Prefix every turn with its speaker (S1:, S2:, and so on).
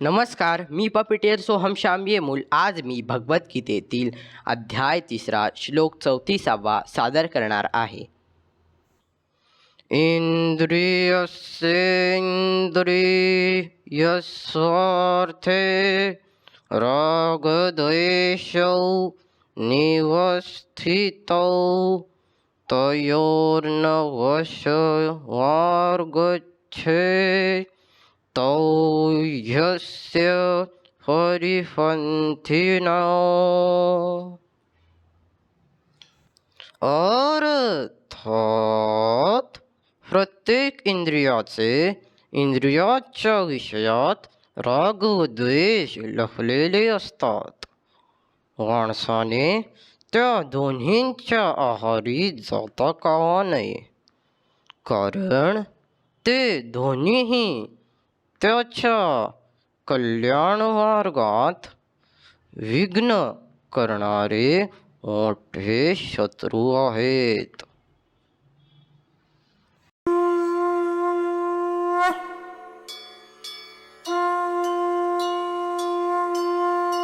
S1: नमस्कार मी पपिटेर सोहम श्याम येमूल आज मी भगवद्गीतेतील अध्याय तिसरा श्लोक चौतीसावा सादर करणार आहे. इंद्रियस्येन्द्रियस्वार्थे रागद्वेषौ निवस्थितौ तयोर्नवशवार्गच्छे तौ ह्यस्य हरिपंथिनो अर्थात प्रत्येक इंद्रियाचे इंद्रियाच्या विषयात राग व द्वेष लपलेले असतात माणसाने त्या दोन्हींच्या आहारी जाता कामा नये कारण ते दोन्हीही त्याच्या कल्याण मार्गात विघ्न करणारे मोठे शत्रू आहेत.